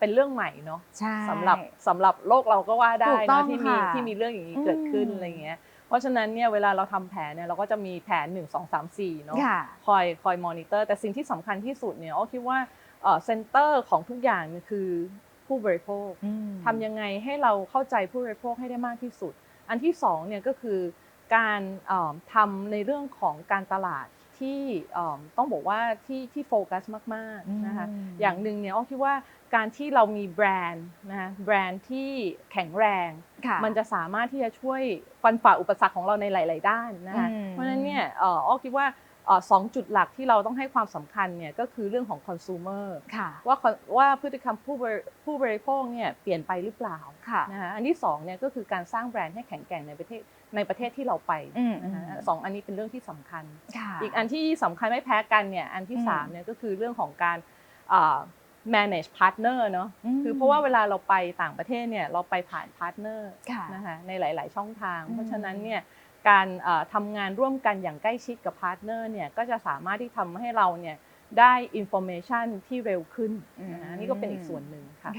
เป็นเรื่องใหม่เนาะใช่ สำหรับสำหรับโลกเราก็ว่าได้ถูกต้อเนาะงที่มีค่ะที่มีเรื่องอย่างนี้เกิดขึ้นอืม อะไรเงี้ย เพราะฉะนั้นเนี่ยเวลาเราทำแผนเนี่ยเราก็จะมีแผน 1 2 3 4เนาะค่ะ คอยคอยมอนิเตอร์ แต่สิ่งที่สำคัญที่สุดเนี่ยอ้อคิดว่าเซ็นเตอร์ของทุกอย่างเนี่ยคือผู้บริโภค อืม ทำยังไงให้เราเข้าใจผู้บริโภคให้ได้มากที่สุด อันที่สองเนี่ยก็คือการเอิ่มทำในเรื่องของการตลาด ที่เอิ่มต้องบอกว่าที่ที่โฟกัสมากๆนะคะอืมอย่างหนึ่งเนี่ยอ้อคิดว่าการที่เรามีแบรนด์นะคะแบรนด์ที่แข็งแรงค่ะมันจะสามารถที่จะช่วยฟันฝ่าอุปสรรคของเราในหลาย ๆ ด้านนะคะอืมเพราะฉะนั้นเนี่ยเอ่ออ้อคิดว่าเอ่อ สองจุดหลักที่เราต้องให้ความสำคัญเนี่ยก็คือเรื่องของ consumer ค่ะว่าคนว่าพฤติกรรมผู้บริผู้บริโภคเนี่ยเปลี่ยนไปหรือเปล่าค่ะนะคะอันที่สองเนี่ยก็คือการสร้างแบรนด์ให้แข็งแกร่งในประเทศในประเทศที่เราไปอืมนะคะอืมสองอันนี้เป็นเรื่องที่สำคัญค่ะอีกอันที่สำคัญไม่แพ้กันเนี่ยอันที่อืมสามเนี่ยก็คือเรื่องของการอ่า manage partner เนาะอืมคือเพราะว่าเวลาเราไปต่างประเทศเนี่ยเราไปผ่าน partner ค่ะนะคะในหลาย ๆ ช่องทางอืมเพราะฉะนั้นเนี่ย การทำงานร่วมกันอย่างใกล้ชิดกับพาร์ทเนอร์เนี่ยก็จะสามารถที่ทำให้เราเนี่ยได้อินโฟเมชันที่เร็วขึ้นนะคะอืมนี่ก็เป็นอีกส่วนหนึ่งค่ะ